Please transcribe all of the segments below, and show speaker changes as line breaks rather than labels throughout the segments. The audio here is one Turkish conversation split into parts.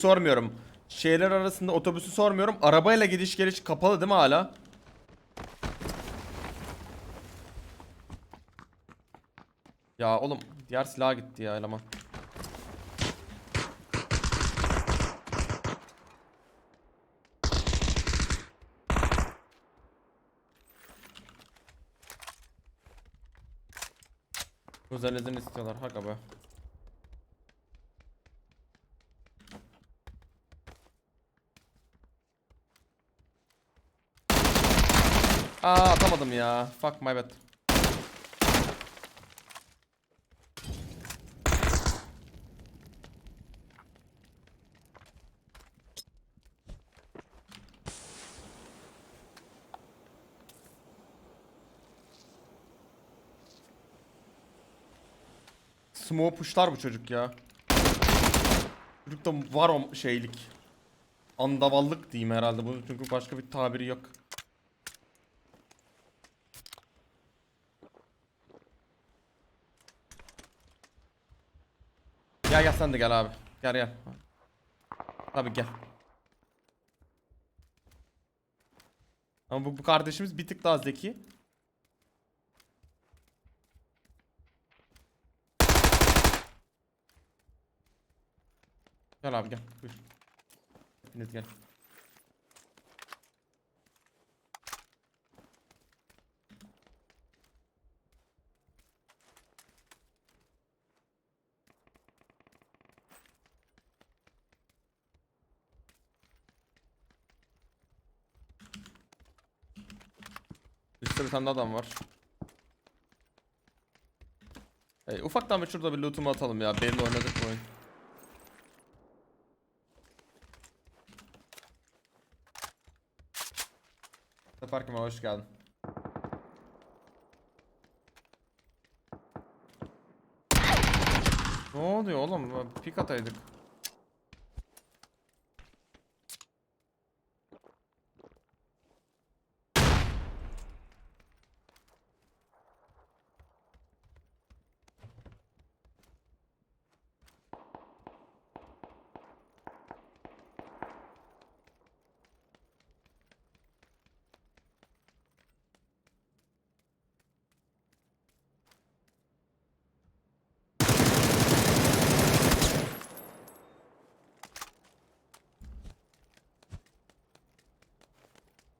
sormuyorum. Şehirler arasında otobüsü sormuyorum. Arabayla gidiş geliş kapalı değil mi hala? Ya oğlum diğer silah gitti ya eleman. Özel izin istiyorlar. Haka be. Aa atamadım ya. Fuck my bad. Smoke pushlar bu çocuk ya. Çocukta var o şeylik. Andavallık diyeyim herhalde bu çünkü başka bir tabiri yok. Gel gel sen de gel abi. Gel gel. Abi gel. Ama bu, bu kardeşimiz bir tık daha zeki. Gel abi gel. Buyur. Hepiniz gel. Üstte bir tane daha adam var. Hey, ufaktan bir şurada bir lootumu atalım ya. Belli oynadık bu oyun. Sefer Kemal hoş geldin. Ne oluyor oğlum? Pik ataydık.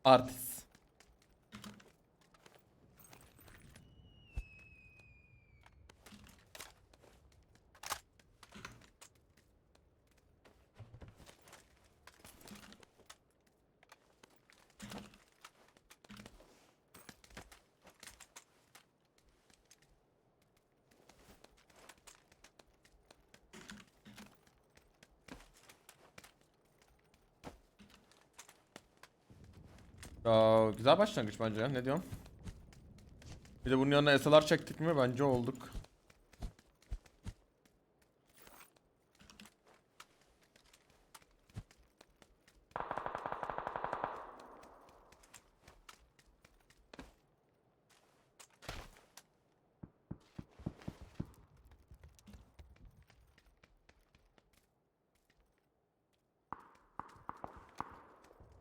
Artist. Ya, güzel başlangıç bence ya. Ne diyorsun? Bir de bunun yanına SLR çektik mi? Bence olduk.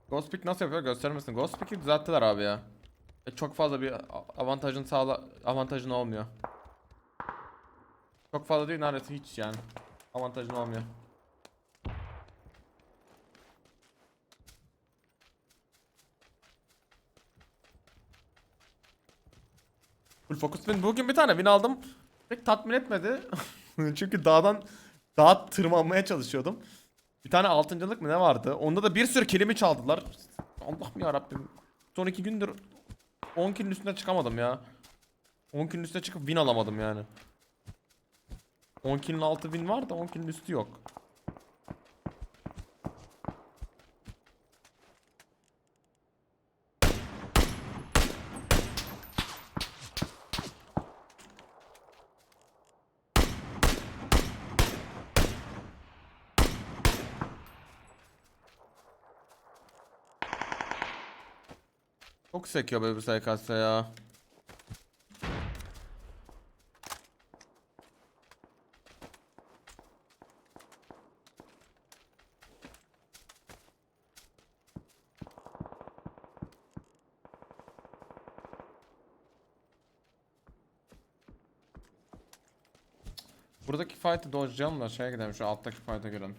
Ghost Pick nasıl yapıyor göstermesin. Ghost Pick'i düzelttiler abi ya. E, çok fazla bir avantajın sağla avantajın olmuyor. Çok fazla değil neredeyse hiç yani. Avantajın olmuyor. Full focus win. Bugün bir tane win aldım. Pek tatmin etmedi. Çünkü dağdan dağa tırmanmaya çalışıyordum. Bir tane altıncılık mı ne vardı? Onda da bir sürü kilimi çaldılar. Allah'ım ya Rabbim. Son iki gündür 10 kilin üstüne çıkamadım ya. 10 kilin üstüne çıkıp win alamadım yani. 10 kilin altı win var da 10 kilin üstü yok. Çok sekiyor böyle bir SKS ya. Buradaki fight'ı dodge'layalım da şeye gidelim şu alttaki fight'a girelim.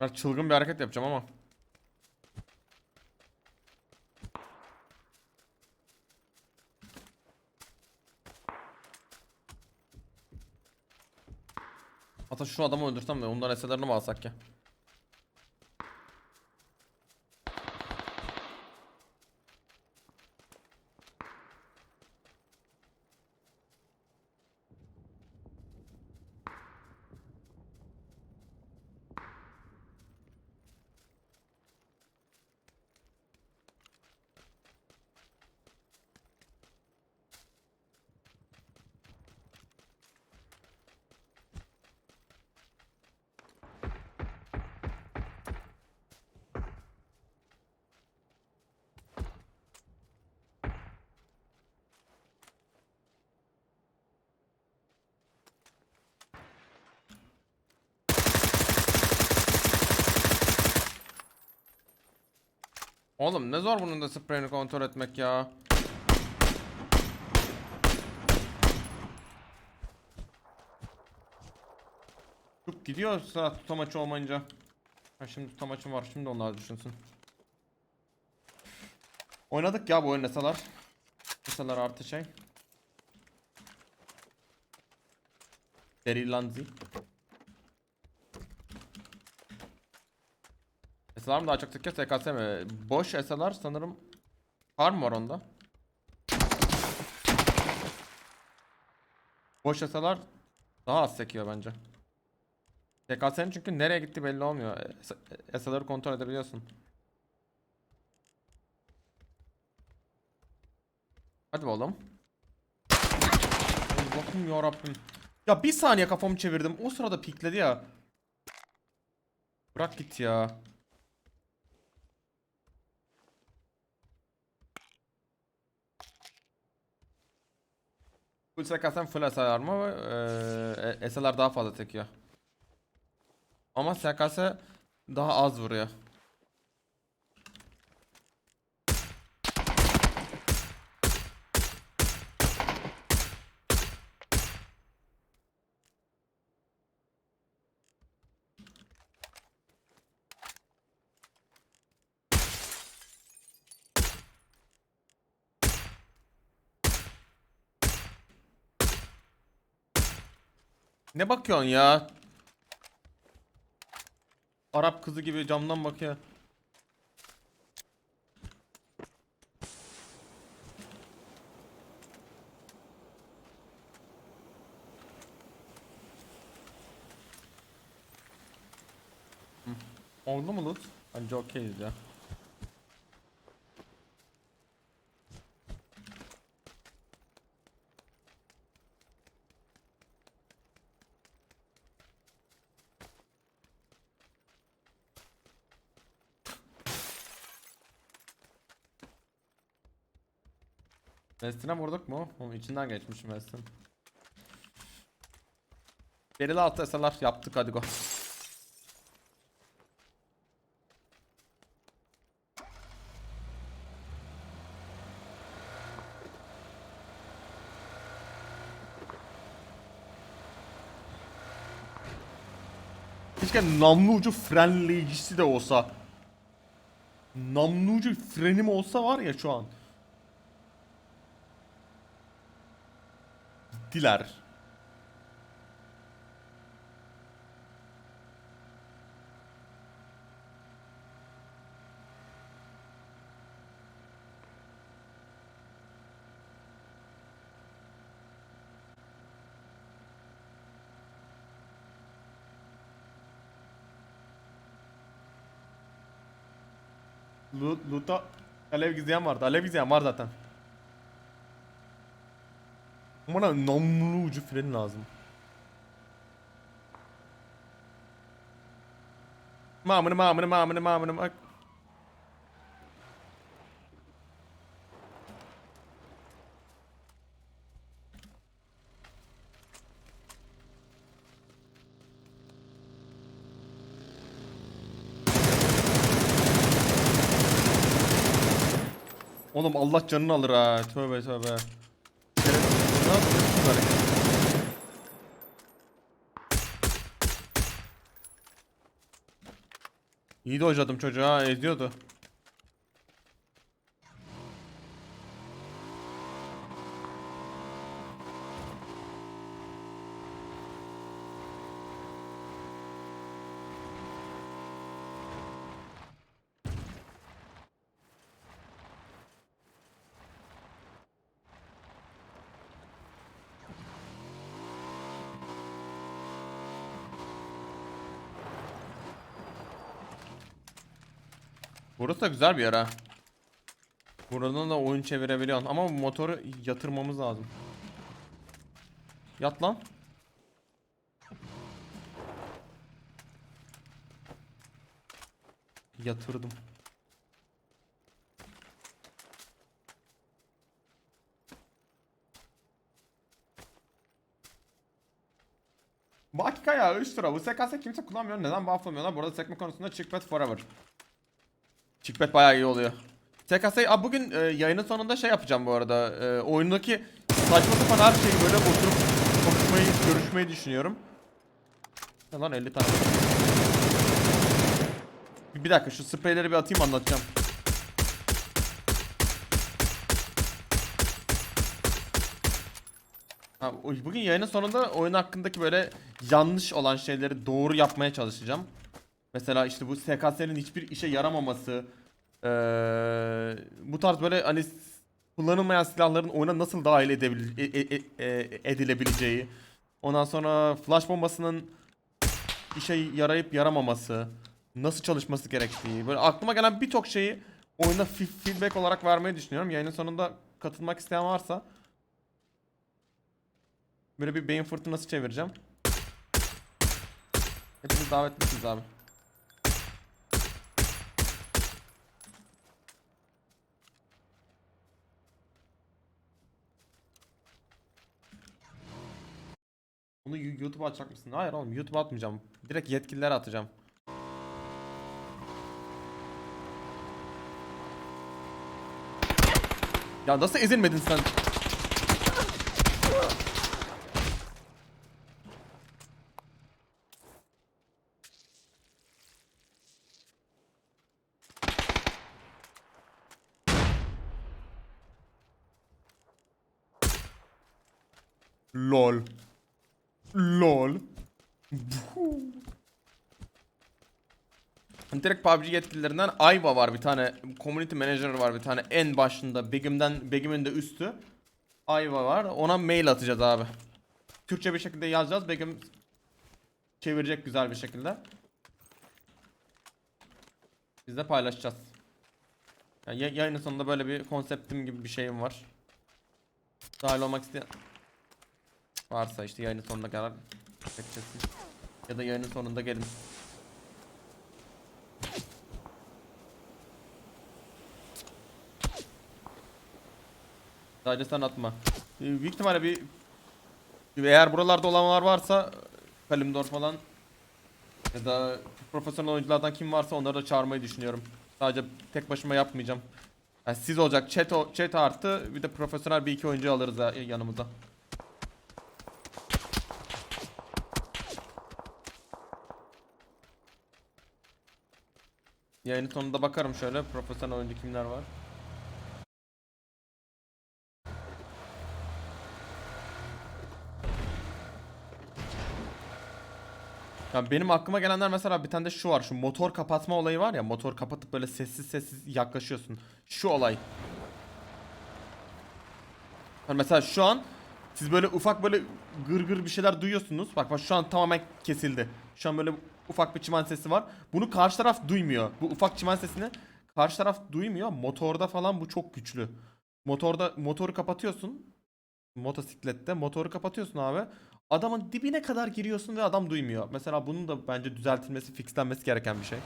Ben çılgın bir hareket yapacağım ama. Hatta şu adamı öldürsem ve ondan eserlerini mi alsak ya? Oğlum ne zor bunun da spreyini kontrol etmek ya. Çok gidiyor sıra tutamaç olmayınca. Ha şimdi tutamaçım var şimdi onlar düşünsün. Oynadık ya bu oyun nesalar. Nesalar artı şey. Derilanzi. SLR mı daha çok teker SKS mi? Boş SLR sanırım var mı var onda? Boş SLR daha az sekiyor bence. SKS'nin çünkü nereye gitti belli olmuyor. E, SLR'ı kontrol edebiliyorsun. Hadi oğlum. Allah'ım yarabbim. Ya bir saniye kafamı çevirdim. O sırada pikledi ya. Bırak git ya. Full SKS'den full SLR mı? Ee, SLR daha fazla tekiyor. Ama SKS daha az vuruyor. Ne bakıyorsun ya? Arap kızı gibi camdan bakıyor. Oldu mu loot? Bence okeyiz ya. Mestin'e vurduk mu? Oğlum içinden geçmişim Mestin. Berili altı eserler yaptık hadi go. Keşke namlu ucu frenleyicisi de olsa. Namlu ucu frenim olsa var ya şu an. Gittiler. Loot, loot'a alev gizleyen vardı. Alev gizleyen var zaten. Bana namlu ucu fren lazım. Mamını mamını mamını mamını bak. Oğlum Allah canını alır ha. Tövbe tövbe. Ne yapıyorsun böyle? İyi de hocadım çocuğa eziyordu. Burası da güzel bir yer ha. Buradan da oyun çevirebiliyorsun ama bu motoru yatırmamız lazım. Yat lan. Yatırdım. Bu Akika ya 3 lira. Bu SKS kimse kullanmıyor. Neden bufflamıyorlar? Bu arada sekme konusunda Chickpad Forever. Chickpad bayağı iyi oluyor. TKS Aa, bugün e, yayının sonunda şey yapacağım bu arada. E, oyundaki saçma sapan her şeyi böyle oturup konuşmayı, görüşmeyi düşünüyorum. Ne lan 50 tane. Bir, bir dakika şu spreyleri bir atayım anlatacağım. Ha, bugün yayının sonunda oyun hakkındaki böyle yanlış olan şeyleri doğru yapmaya çalışacağım. Mesela işte bu SKS'nin hiçbir işe yaramaması, eee, bu tarz böyle hani kullanılmayan silahların oyuna nasıl dahil edebil e- e- e- edilebileceği, ondan sonra flash bombasının işe yarayıp yaramaması, nasıl çalışması gerektiği, böyle aklıma gelen birçok şeyi oyuna feedback olarak vermeyi düşünüyorum. Yayının sonunda katılmak isteyen varsa böyle bir beyin fırtınası çevireceğim. Hepiniz davetlisiniz abi. Bunu YouTube'a atacak mısın? Hayır oğlum YouTube'a atmayacağım. Direkt yetkililere atacağım. Ya nasıl ezilmedin sen? LOL. Direkt PUBG yetkililerinden Ayva var bir tane community manager var bir tane en başında Begim'den Begim'in de üstü. Ayva var ona mail atacağız abi. Türkçe bir şekilde yazacağız Begim çevirecek güzel bir şekilde. Biz de paylaşacağız. Yani ya- yayının sonunda böyle bir konseptim gibi bir şeyim var. Dahil olmak isteyen Varsa işte yayının sonuna kadar bekleyeceğiz. Ya da yayının sonunda gelin. Sadece sen atma. Ee, Büyük ihtimalle bir eğer buralarda olanlar varsa Kalimdor falan ya da profesyonel oyunculardan kim varsa onları da çağırmayı düşünüyorum. Sadece tek başıma yapmayacağım. Yani siz olacak chat, chat artı bir de profesyonel bir iki oyuncu alırız ya- yanımıza. Yayının sonunda bakarım şöyle profesyonel oyuncu kimler var. Ya benim aklıma gelenler mesela bir tane de şu var. Şu motor kapatma olayı var ya. Motor kapatıp böyle sessiz sessiz yaklaşıyorsun. Şu olay. Hani mesela şu an siz böyle ufak böyle gır gır bir şeyler duyuyorsunuz. Bak bak şu an tamamen kesildi. Şu an böyle ufak bir çimen sesi var. Bunu karşı taraf duymuyor. Bu ufak çimen sesini karşı taraf duymuyor. Motorda falan bu çok güçlü. Motorda motoru kapatıyorsun. Motosiklette motoru kapatıyorsun abi. Adamın dibine kadar giriyorsun ve adam duymuyor. Mesela bunun da bence düzeltilmesi, fixlenmesi gereken bir şey.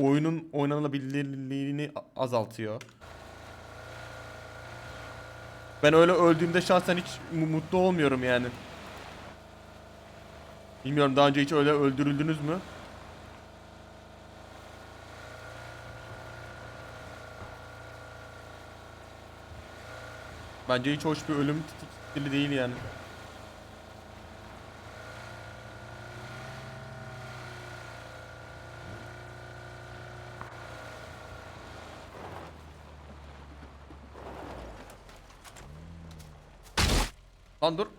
Oyunun oynanabilirliğini azaltıyor. Ben öyle öldüğümde şahsen hiç mu- mutlu olmuyorum yani. Bilmiyorum daha önce hiç öyle öldürüldünüz mü? Bence hiç hoş bir ölüm stili değil yani. Lan dur.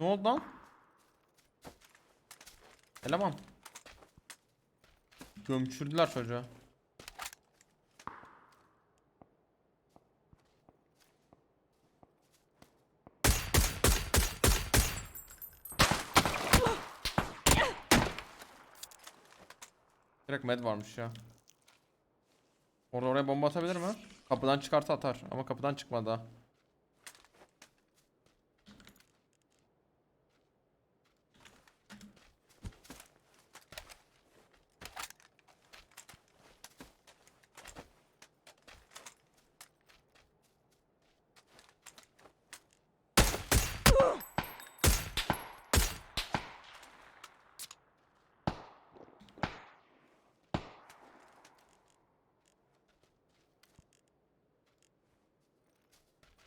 Ne oldu lan? Eleman. Gömçürdüler çocuğu. Direkt med varmış ya. Orada oraya bomba atabilir mi? Kapıdan çıkarsa atar ama kapıdan çıkmadı daha.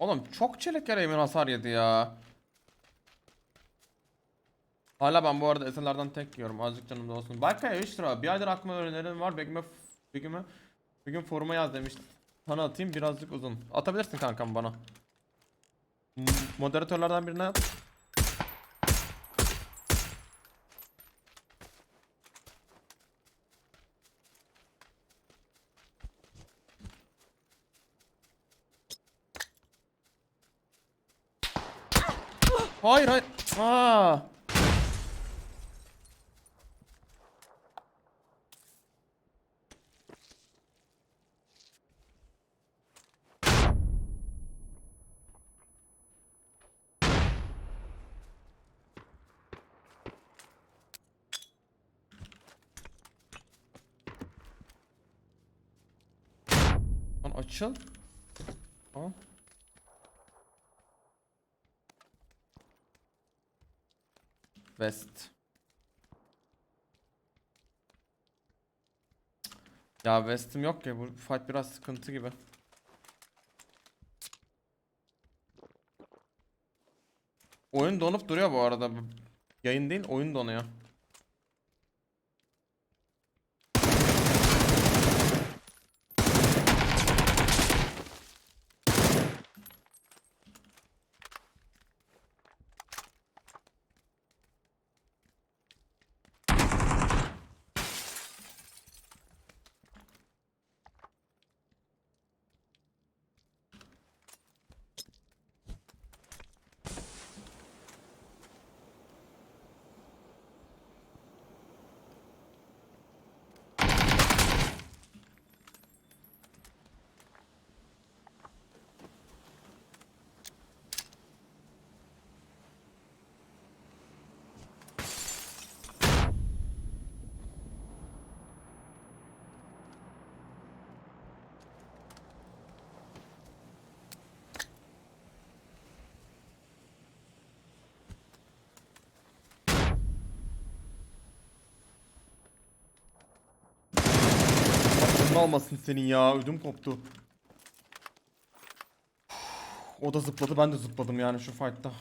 Oğlum çok çelik yere emin hasar yedi ya. Hala ben bu arada eserlerden tek yiyorum. Azıcık canımda olsun. Baykaya 3 lira. Bir aydır aklıma önerilerim var. Begüm'e Begüm'e bir gün foruma yaz demiş. Sana atayım birazcık uzun. Atabilirsin kankam bana. Moderatörlerden birine at. Hayır Aa. Lan açıl. Tamam. West. Ya West'im yok ya bu fight biraz sıkıntı gibi. Oyun donup duruyor bu arada. Yayın değil oyun donuyor. Aklında olmasın senin ya ödüm koptu. O da zıpladı ben de zıpladım yani şu fight'ta.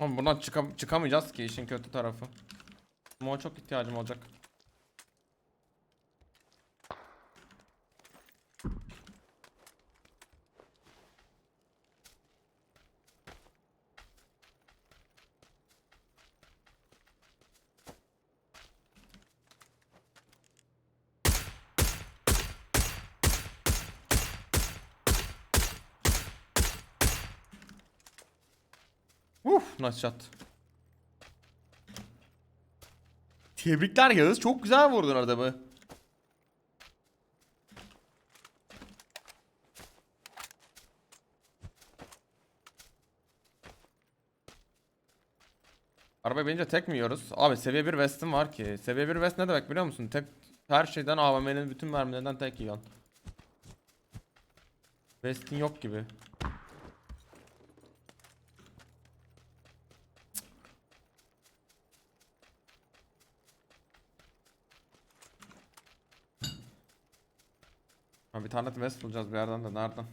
Ama buradan çıkam çıkamayacağız ki işin kötü tarafı. Ama çok ihtiyacım olacak. Nice shot. Tebrikler Yağız. Çok güzel vurdun adamı. Araba binince tek mi yiyoruz? Abi seviye 1 West'im var ki. Seviye 1 West ne demek biliyor musun? Tek her şeyden AVM'nin bütün mermilerinden tek yiyorsun. West'in yok gibi. Bir tane de West bulacağız bir yerden de nereden?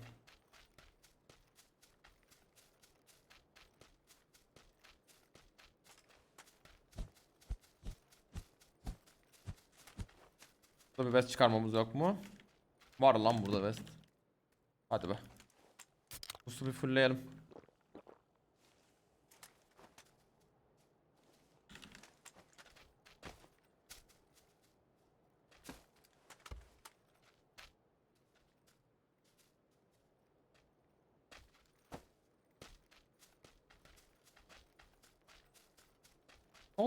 Burada bir West çıkarmamız yok mu? Var lan burada West. Hadi be. Busu bir fullleyelim.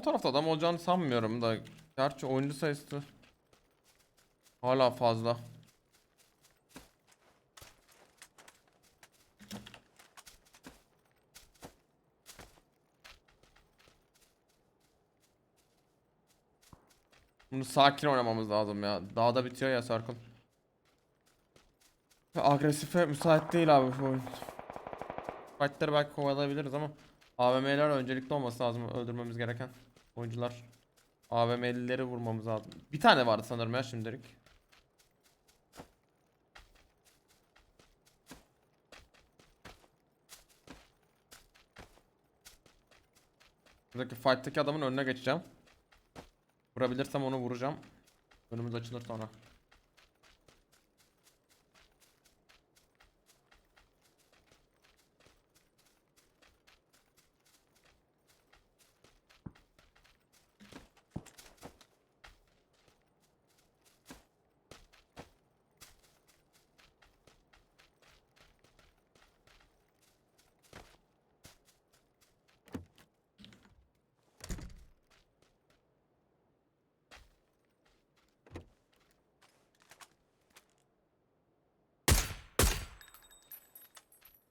Tarafta adam olacağını sanmıyorum da. Gerçi oyuncu sayısı hala fazla. Bunu sakin oynamamız lazım ya. Dağda bitiyor ya. Ve Agresife müsait değil abi bu oyun. Fightları belki kovalayabiliriz ama AVM'ler öncelikli olması lazım öldürmemiz gereken oyuncular. AVM'lileri vurmamız lazım. Bir tane vardı sanırım ya şimdilik. Buradaki fight'taki adamın önüne geçeceğim. Vurabilirsem onu vuracağım. Önümüz açılır sonra.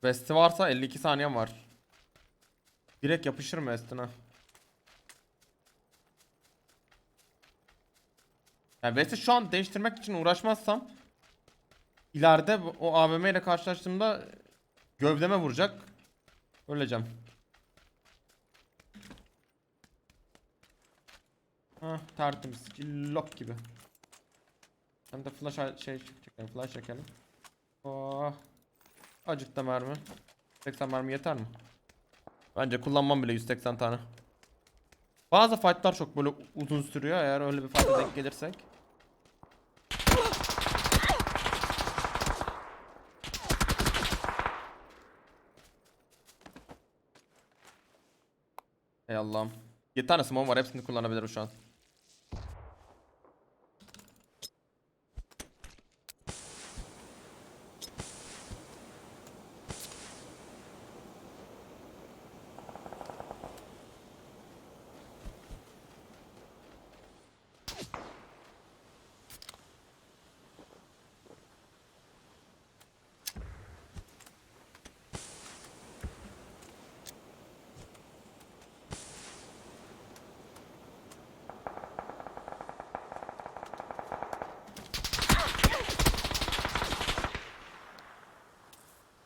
Vesti varsa 52 saniyem var. Direkt yapışırım West'ine. Yani West'i şu an değiştirmek için uğraşmazsam ileride o AVM ile karşılaştığımda gövdeme vuracak. Öleceğim. Hah tertemiz. Lock gibi. Hem de flash şey çekelim. Flash çekelim. Oh. Acık mermi. 80 mermi yeter mi? Bence kullanmam bile 180 tane. Bazı fightlar çok böyle uzun sürüyor eğer öyle bir fight'a denk gelirsek. Ey Allah'ım. 7 tane smoke var hepsini kullanabilirim şu an.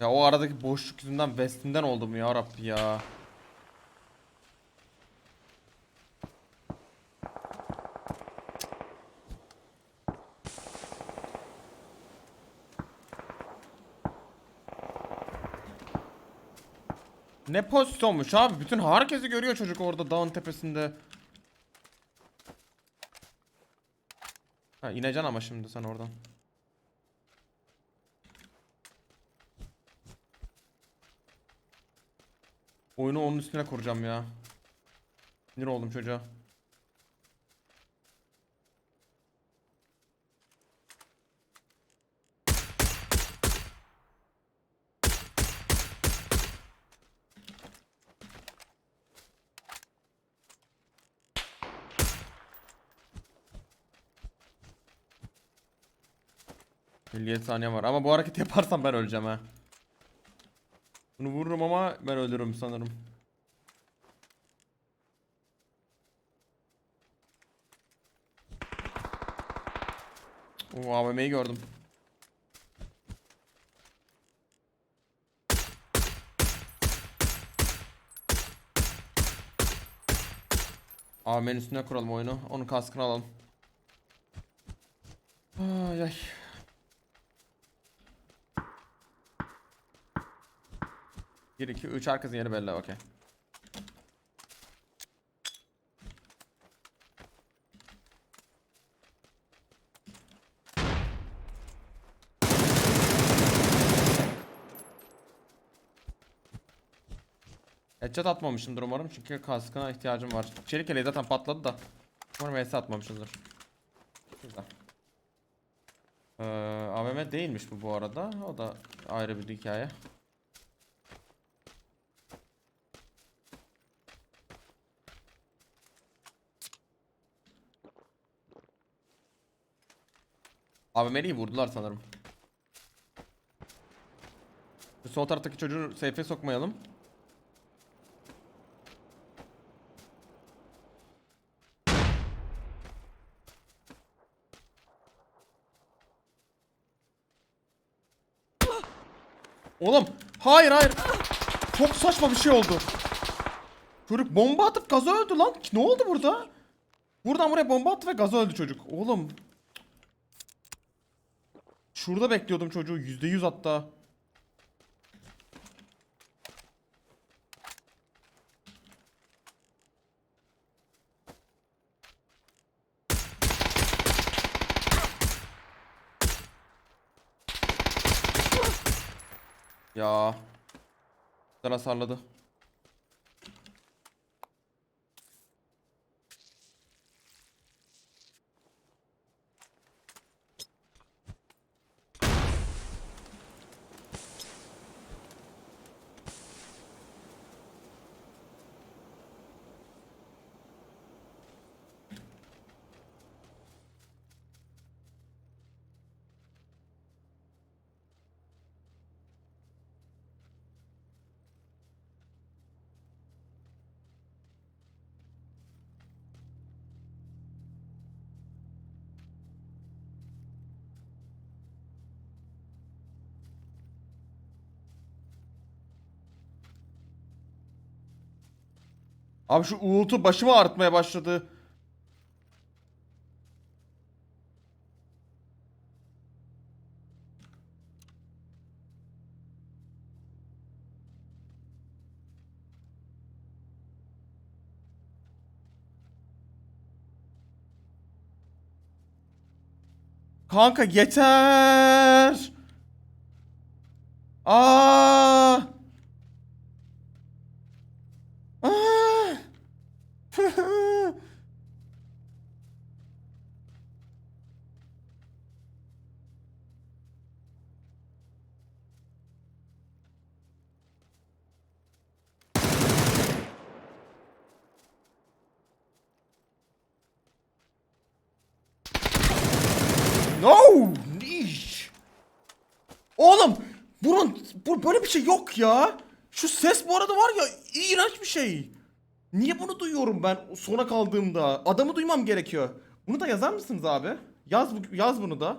Ya o aradaki boşluk yüzünden West'inden oldum ya Rabbi ya. Ne pozisyonmuş abi? Bütün herkesi görüyor çocuk orada dağın tepesinde. Ha ineceksin ama şimdi sen oradan. Oyunu onun üstüne kuracağım ya. Sinir oldum çocuğa. ...57 saniye var ama bu hareketi yaparsam ben öleceğim ha. Bunu vururum ama ben ölürüm sanırım. Oo AVM'yi gördüm. AVM'nin üstüne kuralım oyunu. Onun kaskını alalım. Ay ay. Bir, iki, üç herkesin yeri belli okey. Headshot atmamışımdır umarım çünkü kaskına ihtiyacım var. Çelik yeleği zaten patladı da. Umarım VS atmamışızdır. Güzel. Ee, AVM değilmiş bu bu arada. O da ayrı bir hikaye. AVM'liyi vurdular sanırım. Şu Sol taraftaki çocuğu safe'e sokmayalım. Oğlum hayır hayır. Çok saçma bir şey oldu. Çocuk bomba atıp gaza öldü lan. Ne oldu burada? Buradan buraya bomba attı ve gaza öldü çocuk. Oğlum. Şurada bekliyordum çocuğu. Yüzde yüz hatta. Ya. Güzel hasarladı. Abi şu uğultu başımı ağrıtmaya başladı. Kanka yeter. Aa! Aa! No! Niş! Oğlum! Bunun bu böyle bir şey yok ya. Şu ses bu arada var ya iğrenç bir şey. Niye bunu duyuyorum ben sona kaldığımda? Adamı duymam gerekiyor. Bunu da yazar mısınız abi? Yaz bu- yaz bunu da.